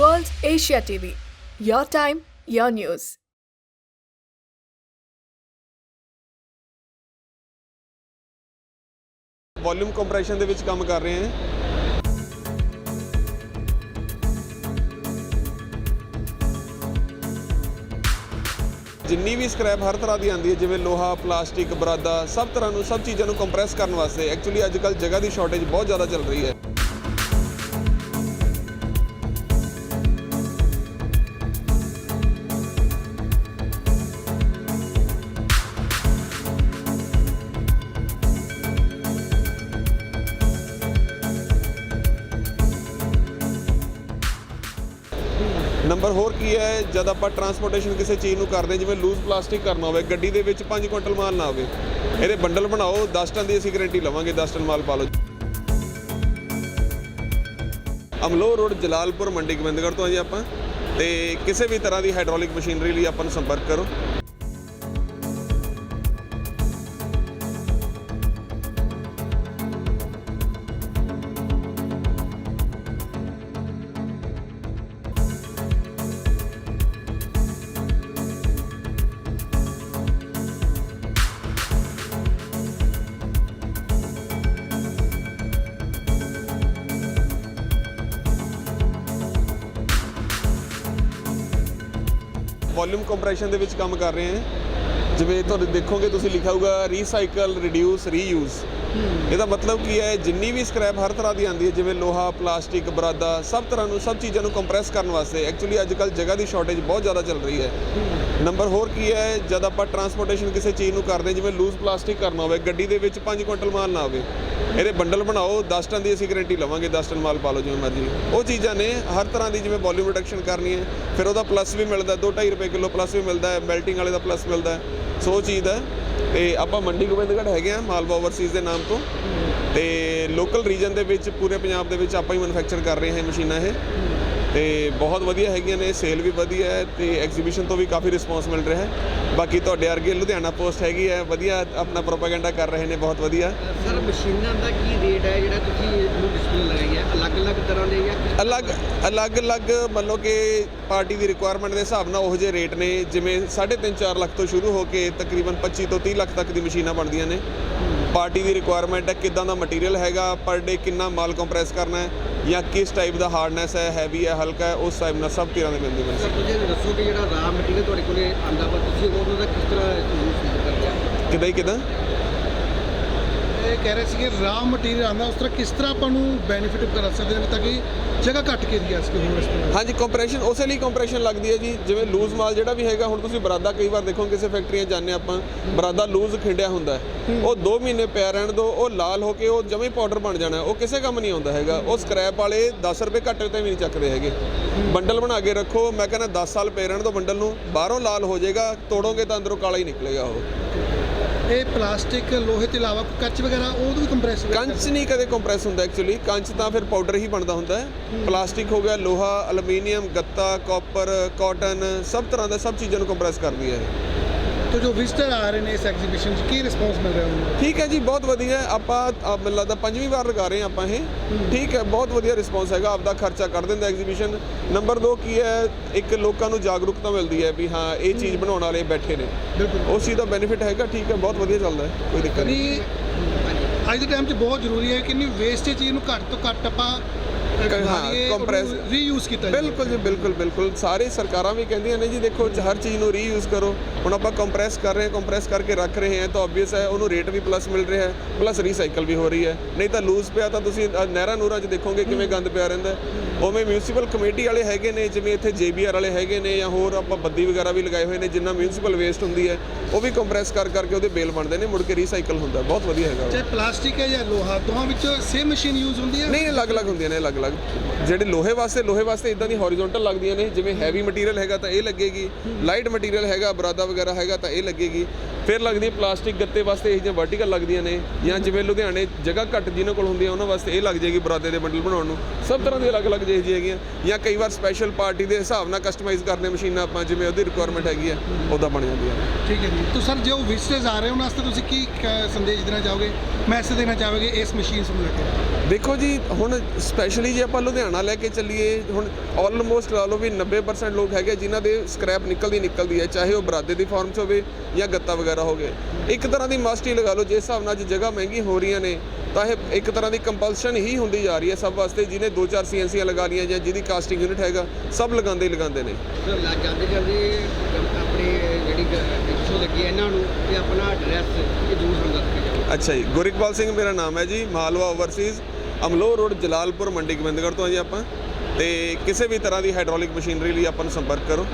World Asia TV. Your time, your news. Volume compression ਦੇ ਵਿੱਚ ਕੰਮ ਕਰ ਰਹੇ ਹਾਂ ਜਿੰਨੀ ਵੀ ਸਕ੍ਰੈਪ ਹਰ ਤਰ੍ਹਾਂ ਦੀ ਆਉਂਦੀ ਹੈ ਜਿਵੇਂ ਲੋਹਾ ਪਲਾਸਟਿਕ ਬਰਾਦਾ ਸਭ ਤਰ੍ਹਾਂ ਨੂੰ ਸਭ ਚੀਜ਼ਾਂ ਨੂੰ ਕੰਪਰੈਸ ਕਰਨ ਵਾਸਤੇ ਐਕਚੁਅਲੀ ਅੱਜ ਕੱਲ ਜਗ੍ਹਾ ਦੀ ਸ਼ਾਰਟੇਜ ਬਹੁਤ ਜ਼ਿਆਦਾ ਚੱਲ ਰਹੀ ਹੈ ਨੰਬਰ ਹੋਰ ਕੀ ਹੈ? ਜਦ ਆਪਾਂ ਟਰਾਂਸਪੋਰਟੇਸ਼ਨ ਕਿਸੇ ਚੀਜ਼ ਨੂੰ ਕਰਦੇ ਜਿਵੇਂ ਲੂਜ਼ ਪਲਾਸਟਿਕ ਕਰਨਾ ਹੋਵੇ, ਗੱਡੀ ਦੇ ਵਿੱਚ 5 ਕੁਇੰਟਲ ਮਾਲ ਨਾ ਆਵੇ, ਇਹਦੇ ਬੰਡਲ ਬਣਾਓ 10 ਟਨ ਦੀ ਅਸੀਂ ਗਾਰੰਟੀ ਲਵਾਂਗੇ 10 ਟਨ ਮਾਲ ਪਾ ਲਓ ਅਮਲੋ ਰੋਡ, ਜਲਾਲਪੁਰ, ਮੰਡੀ ਗੋਬਿੰਦਗੜ੍ਹ ਤੋਂ ਆ ਜੀ ਆਪਾਂ, ਤੇ ਕਿਸੇ ਵੀ ਤਰ੍ਹਾਂ ਦੀ ਹਾਈਡ੍ਰੋਲਿਕ ਮਸ਼ੀਨਰੀ ਲਈ ਆਪਾਂ ਨੂੰ ਸੰਪਰਕ ਕਰੋ। ਵੋਲਿਊਮ ਕੰਪਰੈਸ਼ਨ ਦੇ ਵਿੱਚ ਕੰਮ ਕਰ ਰਹੇ ਹਾਂ ਜਿਵੇਂ ਤੁਹਾਨੂੰ ਦੇਖੋਗੇ ਤੁਸੀਂ ਲਿਖਿਆ ਹੋਊਗਾ ਰੀਸਾਈਕਲ ਰਿਡਿਊਸ ਰੀਯੂਜ਼ ਇਹਦਾ ਮਤਲਬ ਕੀ ਹੈ ਜਿੰਨੀ ਵੀ ਸਕ੍ਰੈਪ ਹਰ ਤਰ੍ਹਾਂ ਦੀ ਆਉਂਦੀ ਹੈ ਜਿਵੇਂ ਲੋਹਾ ਪਲਾਸਟਿਕ ਬਰਾਦਾ ਸਭ ਤਰ੍ਹਾਂ ਨੂੰ ਸਭ ਚੀਜ਼ਾਂ ਨੂੰ ਕੰਪਰੈਸ ਕਰਨ ਵਾਸਤੇ ਐਕਚੁਅਲੀ ਅੱਜ ਕੱਲ ਜਗ੍ਹਾ ਦੀ ਸ਼ਾਰਟੇਜ ਬਹੁਤ ਜ਼ਿਆਦਾ ਚੱਲ ਰਹੀ ਹੈ। ਨੰਬਰ ਹੋਰ ਕੀ ਹੈ ਜਦ ਆਪਾਂ ਟਰਾਂਸਪੋਰਟੇਸ਼ਨ ਕਿਸੇ ਚੀਜ਼ ਨੂੰ ਕਰਦੇ ਜਿਵੇਂ ਲੂਜ਼ ਪਲਾਸਟਿਕ ਕਰਨਾ ਹੋਵੇ ਗੱਡੀ ਦੇ ਵਿੱਚ 5 ਕੁਇੰਟਲ ਮਾਲ ਨਾ ਆਵੇ ਇਹਦੇ ਬੰਡਲ ਬਣਾਓ 10 ਟਨ ਦੀ ਅਸੀਂ ਗਾਰੰਟੀ ਲਵਾਂਗੇ 10 ਟਨ ਮਾਲ ਪਾ ਲਓ ਜਿਵੇਂ ਮਰਜ਼ੀ। ਉਹ ਚੀਜ਼ਾਂ ਨੇ ਹਰ ਤਰ੍ਹਾਂ ਦੀ ਜਿਵੇਂ ਵੋਲਿਊਮ ਰਿਡਕਸ਼ਨ ਕਰਨੀ ਹੈ ਫਿਰ ਉਹਦਾ ਪਲੱਸ ਵੀ ਮਿਲਦਾ 2.5 ਰੁਪਏ ਕਿਲੋ ਪਲੱਸ ਵੀ ਮਿਲਦਾ ਹੈ ਮੈਲਟਿੰਗ ਵਾਲੇ ਦਾ ਪਲੱਸ ਮਿਲਦਾ। ਹੈ ਸੋ ਚੀਜ਼ ਹੈ। ਤੇ ਆਪਾਂ ਮੰਡੀ ਗੋਬਿੰਦਗੜ੍ਹ ਹੈਗੇ ਆ ਮਾਲਵਾ ਓਵਰਸੀਜ਼ ਦੇ ਨਾਮ ਤੋਂ। ਤੇ ਲੋਕਲ ਰੀਜਨ ਦੇ ਵਿੱਚ, ਪੂਰੇ ਪੰਜਾਬ ਦੇ ਵਿੱਚ ਆਪਾਂ ਹੀ ਮੈਨੂਫੈਕਚਰ ਕਰ ਰਹੇ ਹਾਂ ਮਸ਼ੀਨਾਂ ਇਹ। ਤੇ ਬਹੁਤ ਵਧੀਆ ਹੈਗੀਆਂ ਨੇ ਸੇਲ ਵੀ ਵਧੀਆ ਹੈ ਤੇ ਐਗਜ਼ੀਬਿਸ਼ਨ ਤੋਂ ਵੀ ਕਾਫੀ ਰਿਸਪੌਂਸ ਮਿਲ ਰਿਹਾ ਹੈ। ਬਾਕੀ ਤੁਹਾਡੇ ਵਰਗੇ ਲੁਧਿਆਣਾ ਪੋਸਟ ਹੈਗੀ ਹੈ ਵਧੀਆ ਆਪਣਾ ਪ੍ਰੋਪਾਗੈਂਡਾ ਕਰ ਰਹੇ ਨੇ ਬਹੁਤ ਵਧੀਆ। ਸਰ ਮਸ਼ੀਨਾਂ ਦਾ ਕੀ ਰੇਟ ਹੈ ਜਿਹੜਾ ਤੁਸੀਂ ਇਹਨੂੰ ਡਿਸਪਲੇ ਲਗਾਇਆ ਅਲੱਗ-ਅਲੱਗ ਤਰ੍ਹਾਂ ਦੇ ਜਾਂ ਅਲੱਗ ਅਲੱਗ-ਅਲੱਗ ਮੰਨ ਲਓ ਕਿ ਪਾਰਟੀ ਦੀ ਰਿਕੁਆਇਰਮੈਂਟ ਦੇ ਹਿਸਾਬ ਨਾਲ ਉਹ ਜਿਹੇ ਰੇਟ ਨੇ ਜਿਵੇਂ 3.5 4 ਲੱਖ ਤੋਂ ਸ਼ੁਰੂ ਹੋ ਕੇ ਤਕਰੀਬਨ 25 ਤੋਂ 30 ਲੱਖ ਤੱਕ ਦੀ ਮਸ਼ੀਨਾਂ ਬਣਦੀਆਂ ਨੇ। ਪਾਰਟੀ ਦੀ ਰਿਕੁਆਇਰਮੈਂਟ ਹੈ ਕਿਦਾਂ ਦਾ ਮਟੀਰੀਅਲ ਹੈਗਾ ਪਰ ਡੇ ਕਿੰਨਾ ਮਾਲ ਕੰਪਰੈਸ ਕਰਨਾ ਹੈ ਜਾਂ ਕਿਸ ਟਾਈਪ ਦਾ ਹਾਰਡਨੈਸ ਹੈ ਹੈਵੀ ਹੈ ਹਲਕਾ ਹੈ ਉਸ ਟਾਈਪ ਨਾਲ ਸਭ ਤਰ੍ਹਾਂ ਦੇ ਮਿਲਦੇ ਸਰ ਤੁਸੀਂ ਦੱਸੋ ਕਿ ਜਿਹੜਾ ਰਾ ਮਟੀਰੀਅਲ ਤੁਹਾਡੇ ਕੋਲੇ ਆਂਦਾ ਵਾ ਤੁਸੀਂ ਉਹਨੂੰ ਕਿਸ ਤਰ੍ਹਾਂ ਯੂਜ਼ ਕਰਦੇ ਹੋ? ਕਿਦਾਂ ਕਿਦਾਂ? ਇਹ ਕਹਿ ਰਹੇ ਸੀਗੇ ਰਾ ਮਟੀਰੀਅਲ ਆਉਂਦਾ ਉਸ ਤਰ੍ਹਾਂ ਕਿਸ ਤਰ੍ਹਾਂ ਆਪਾਂ ਨੂੰ ਬੈਨੀਫਿਟ ਕਰ ਸਕਦੇ ਹਾਂ ਤਾਂ ਕਿ ਜਗ੍ਹਾ ਘੱਟ ਕੇ ਏਰੀਆ ਸਕੇ ਹੋਰ ਇਸ ਤਰ੍ਹਾਂ। ਹਾਂਜੀ ਕੰਪਰੈਸ਼ਨ ਉਸੇ ਲਈ ਕੰਪਰੈਸ਼ਨ ਲੱਗਦੀ ਹੈ ਜੀ ਜਿਵੇਂ ਲੂਜ਼ ਮਾਲ ਜਿਹੜਾ ਵੀ ਹੈਗਾ ਹੁਣ ਤੁਸੀਂ ਬਰਾਦਾ ਕਈ ਵਾਰ ਦੇਖੋ ਕਿਸੇ ਫੈਕਟਰੀਆਂ ਜਾਂਦੇ ਆਪਾਂ ਬਰਾਦਾ ਲੂਜ਼ ਖਿੰਡਿਆ ਹੁੰਦਾ ਹੈ। ਉਹ 2 ਮਹੀਨੇ ਪਿਆ ਰਹਿਣ ਦੋ ਉਹ ਲਾਲ ਹੋ ਕੇ ਉਹ ਜਮੇ ਪਾਊਡਰ ਬਣ ਜਾਣਾ। ਉਹ ਕਿਸੇ ਕੰਮ ਨਹੀਂ ਆਉਂਦਾ ਹੈਗਾ। ਉਹ ਸਕ੍ਰੈਪ ਵਾਲੇ 10 ਰੁਪਏ ਘੱਟ ਤੇ ਵੀ ਨਹੀਂ ਚੱਕਦੇ ਹੈਗੇ। ਬੰਡਲ ਬਣਾ ਕੇ ਰੱਖੋ ਮੈਂ ਕਹਿੰਦਾ 10 ਸਾਲ ਪਏ ਰਹਿਣ ਦੋ ਬੰਡਲ ਨੂੰ ਬਾਹਰੋਂ ਲਾਲ ਹੋ ਜਾਏਗਾ ਤੋੜੋਗੇ ਤਾਂ ਅੰਦਰੋਂ ਕਾਲਾ ਹੀ ਨਿਕਲੇਗਾ ਉਹ। ਇਹ ਪਲਾਸਟਿਕ ਲੋਹੇ ਤੋਂ ਇਲਾਵਾ ਕੱਚ ਵਗੈਰਾ ਉਹ ਵੀ ਕੰਪਰੈਸ ਕੰਚ ਨਹੀਂ ਕਦੇ ਕੰਪਰੈਸ ਹੁੰਦਾ ਐਕਚੁਅਲੀ ਕੰਚ ਤਾਂ ਫਿਰ ਪਾਊਡਰ ਹੀ ਬਣਦਾ ਹੁੰਦਾ ਹੈ। ਪਲਾਸਟਿਕ ਹੋ ਗਿਆ ਲੋਹਾ ਐਲੂਮੀਨੀਅਮ ਗੱਤਾ ਕਾਪਰ ਕਾਟਨ ਸਭ ਤਰ੍ਹਾਂ ਦਾ ਸਭ ਚੀਜ਼ਾਂ ਨੂੰ ਕੰਪਰੈਸ ਕਰਦੀ ਹੈ ਇਹ। ਤੋ ਜੋ ਵਿਜ਼ਟਰ ਆ ਰਹੇ ਨੇ ਇਸ ਐਗਜ਼ੀਬਿਸ਼ਨ 'ਚ ਕੀ ਰਿਸਪੌਂਸ ਮਿਲ ਰਿਹਾ ਉਹਨਾਂ ਠੀਕ ਹੈ ਜੀ ਬਹੁਤ ਵਧੀਆ। ਆਪਾਂ ਮੈਨੂੰ ਲੱਗਦਾ ਪੰਜਵੀਂ ਵਾਰ ਲਗਾ ਰਹੇ ਹਾਂ ਆਪਾਂ ਇਹ। ਠੀਕ ਹੈ ਬਹੁਤ ਵਧੀਆ ਰਿਸਪੌਂਸ ਹੈਗਾ ਆਪਦਾ ਖਰਚਾ ਕੱਢ ਦਿੰਦਾ ਐਗਜ਼ੀਬਿਸ਼ਨ ਨੰਬਰ 2 ਕੀ ਹੈ ਇੱਕ ਲੋਕਾਂ ਨੂੰ ਜਾਗਰੂਕਤਾ ਮਿਲਦੀ ਹੈ ਵੀ ਹਾਂ ਇਹ ਚੀਜ਼ ਬਣਾਉਣ ਵਾਲੇ ਬੈਠੇ ਨੇ। ਬਿਲਕੁਲ। ਉਸ ਚੀਜ਼ ਦਾ ਬੈਨੀਫਿਟ ਹੈਗਾ ਠੀਕ ਹੈ ਬਹੁਤ ਵਧੀਆ ਚੱਲਦਾ ਹੈ ਕੋਈ ਦਿੱਕਤ ਨਹੀਂ। ਅੱਜ ਦੇ ਟਾਈਮ 'ਚ ਬਹੁਤ ਜ਼ਰੂਰੀ ਹੈ ਕਿ ਨਹੀਂ ਵੇਸਟੇਜ ਚੀਜ਼ ਨੂੰ ਘੱਟ ਤੋਂ ਘੱਟ ਆਪਾਂ ਹਾਂ, ਰੀਯੂਜ਼ ਕੀਤਾ। ਬਿਲਕੁਲ ਜੀ ਬਿਲਕੁਲ ਬਿਲਕੁਲ। ਸਾਰੇ ਸਰਕਾਰਾਂ ਵੀ ਕਹਿੰਦੀਆਂ ਨੇ ਜੀ ਦੇਖੋ ਹਰ ਚੀਜ਼ ਨੂੰ ਰੀਯੂਜ਼ ਕਰੋ। ਹੁਣ ਆਪਾਂ ਕੰਪਰੈਸ ਕਰ ਰਹੇ ਹਾਂ ਕੰਪਰੈਸ ਕਰਕੇ ਰੱਖ ਰਹੇ ਹਾਂ ਤਾਂ ਆਬਵੀਅਸ ਹੈ ਉਹਨੂੰ ਰੇਟ ਵੀ ਪਲੱਸ ਮਿਲ ਰਿਹਾ ਹੈ ਪਲੱਸ ਰੀਸਾਈਕਲ ਵੀ ਹੋ ਰਹੀ ਹੈ। ਨਹੀਂ ਤਾਂ ਲੂਜ਼ ਪਿਆ ਤਾਂ ਤੁਸੀਂ ਨਹਿਰਾਂ ਨੂਰਾਂ 'ਚ ਦੇਖੋਗੇ ਕਿਵੇਂ ਗੰਦ ਪਿਆ ਰਹਿੰਦਾ। ਉਵੇਂ ਮਿਊਨਿਸਪਲ ਕਮੇਟੀ ਵਾਲੇ ਹੈਗੇ ਨੇ ਜਿਵੇਂ ਇੱਥੇ ਜੇਬੀਆਰ ਵਾਲੇ ਹੈਗੇ ਨੇ ਜਾਂ ਹੋਰ ਆਪਾਂ ਬੱਦੀ ਵਗੈਰਾ ਵੀ ਲਗਾਏ ਹੋਏ ਨੇ ਜਿੰਨਾ ਮਿਊਨਿਸਪਲ ਵੇਸਟ ਹੁੰਦੀ ਹੈ ਉਹ ਵੀ ਕੰਪਰੈਸ ਕਰ ਕਰਕੇ ਉਹਦੇ ਬੇਲ ਬਣਦੇ ਨੇ ਮੁੜ ਕੇ ਰੀਸਾਈਕਲ ਹੁੰਦਾ ਬਹੁਤ ਵਧੀਆ ਹੈਗਾ। ਚਾਹੇ ਪਲਾਸਟਿਕ ਹੈ ਜਾਂ ਲੋਹਾ ਦੋਹਾਂ ਵਿੱਚ ਸੇਮ ਮਸ਼ੀਨ ਯੂਜ਼ ਹੁੰਦੀ ਹੈ? ਨਹੀਂ ਅਲੱਗ-ਅਲੱਗ ਹੁੰਦੀਆਂ ਨੇ ਅਲੱਗ-ਅਲੱਗ। ਜਿਹੜੇ ਲੋਹੇ ਵਾਸਤੇ ਲੋਹੇ ਵਾਸਤੇ ਇਦਾਂ ਦੀ ਹੌਰੀਜ਼ੌਂਟਲ ਲੱਗਦੀਆਂ ਨੇ ਜਿਵੇਂ ਹੈਵੀ ਮਟੀਰੀਅਲ ਹੈਗਾ ਤਾਂ ਇਹ ਲੱਗੇਗੀ। ਲਾਈਟ ਮਟੀਰੀਅਲ ਹੈਗਾ ਬਰਾਦਾ ਵਗੈਰਾ ਹੈਗਾ ਤਾਂ ਇਹ ਲੱਗੇਗੀ। ਫਿਰ ਲੱਗਦੀ ਹੈ ਪਲਾਸਟਿਕ ਗੱਤੇ ਵਾਸਤੇ ਇਹ ਜਿਹੀਆਂ ਵਰਟੀਕਲ ਲੱਗਦੀਆਂ ਨੇ ਜਾਂ ਜਿਵੇਂ ਲੁਧਿਆਣੇ ਜਗ੍ਹਾ ਘੱਟ ਜਿਨ੍ਹਾਂ ਕੋਲ ਹੁੰਦੀ ਹੈ ਉਹਨਾਂ ਵਾਸਤੇ ਇਹ ਲੱਗ ਜਾਏਗੀ ਬਰਾਦੇ ਦੇ ਬੰਡਲ ਬਣਾਉਣ ਨੂੰ। ਸਭ ਤਰ੍ਹਾਂ ਦੀ ਅਲੱਗ-ਅਲੱਗ ਜਿਹੀ ਜਿਹੀ ਹੈਗੀਆਂ ਜਾਂ ਕਈ ਵਾਰ ਸਪੈਸ਼ਲ ਪਾਰਟੀ ਦੇ ਹਿਸਾਬ ਨਾਲ ਕਸਟਮਾਈਜ਼ ਕਰਨੇ ਮਸ਼ੀਨਾਂ ਆਪਾਂ ਜਿਵੇਂ ਉਹਦੀ ਰਿਕੁਆਇਰਮੈਂਟ ਹੈਗੀ ਹੈ ਉੱਦਾਂ ਬਣ ਜਾਂਦੀਆਂ ਨੇ। ਠੀਕ ਹੈ ਜੀ। ਤਾਂ ਸਰ ਜੋ ਵਿਜ਼ਟਰਸ ਆ ਰਹੇ ਉਹਨਾਂ ਵਾਸਤੇ ਤੁਸੀਂ ਕੀ ਕ- ਸੰਦੇਸ਼ ਦੇਣਾ ਚਾਹੋਗੇ? ਮੈਸੇਜ ਦੇਣਾ ਚਾਹੋਗੇ ਇਸ ਮਸ਼ੀਨ ਨੂੰ ਲੈ ਕੇ? ਦੇਖੋ ਜੀ ਹੁਣ ਸਪੈਸ਼ਲੀ ਜੇ ਆਪਾਂ ਲੁਧਿਆਣਾ ਲੈ ਕੇ ਚੱਲੀਏ ਹੁਣ ਆਲਮੋਸਟ ਲਾ ਲਓ ਵੀ 90% ਲੋਕ ਹੈਗੇ ਜਿਨ੍ਹਾਂ ਦੇ ਸਕ੍ਰੈਪ ਨਿਕਲਦੀ ਨਿਕਲਦੀ ਹੈ ਚਾਹੇ ਉਹ ਬਰਾਦੇ ਦੀ ਫਾਰਮ 'ਚ ਹੋਵੇ ਜਾਂ ਗੱਤਾ ਵਗੈਰਾ ਹੋਵੇ ਇੱਕ ਤਰ੍ਹਾਂ ਦੀ ਮਸਟ ਹੀ ਲਗਾ ਲਓ ਜਿਸ ਹਿਸਾਬ ਨਾਲ ਅੱਜ ਜਗ੍ਹਾ ਮਹਿੰਗੀ ਹੋ ਰਹੀਆਂ ਨੇ ਤਾਂ ਇਹ ਇੱਕ ਤਰ੍ਹਾਂ ਦੀ ਕੰਪਲਸ਼ਨ ਹੀ ਹੁੰਦੀ ਜਾ ਰਹੀ ਹੈ ਸਭ ਵਾਸਤੇ ਜਿਹਨੇ 2-4 ਸੀਐਨਸੀਆਂ ਲਗਾ ਲਈਆਂ ਜਾਂ ਜਿਹਦੀ ਕਾਸਟਿੰਗ ਯੂਨਿਟ ਹੈਗਾ ਸਭ ਲਗਾਉਂਦੇ ਹੀ ਲਗਾਉਂਦੇ ਨੇ। ਸਰ ਲਾ ਜਾਂਦੇ ਜਾਂਦੇ ਆਪਣੀ ਜਿਹੜੀ ਇੱਥੋਂ ਲੱਗੀ ਹੈ ਇਹਨਾਂ ਨੂੰ ਤੇ ਆਪਣਾ ਐਡਰੈਸ ਇਹ ਜ਼ਰੂਰ ਸਾਨੂੰ ਦੱਸ ਕੇ ਜਾਓ। ਅੱਛਾ ਜੀ ਗੁਰਿਕਪਾਲ ਸਿੰਘ ਮੇਰਾ ਨਾਮ ਹੈ ਜੀ ਮਾਲਵਾ ਓਵਰਸੀਜ਼ ਅਮਲੋਹ ਰੋਡ, ਜਲਾਲਪੁਰ, ਮੰਡੀ ਗੋਬਿੰਦਗੜ੍ਹ ਤੋਂ ਹਾਂ ਜੀ ਆਪਾਂ। ਤੇ ਕਿਸੇ ਵੀ ਤਰ੍ਹਾਂ ਦੀ ਹਾਈਡ੍ਰੋਲਿਕ ਮਸ਼ੀਨਰੀ ਲਈ ਆਪਾਂ ਨੂੰ ਸੰਪਰਕ ਕਰੋ।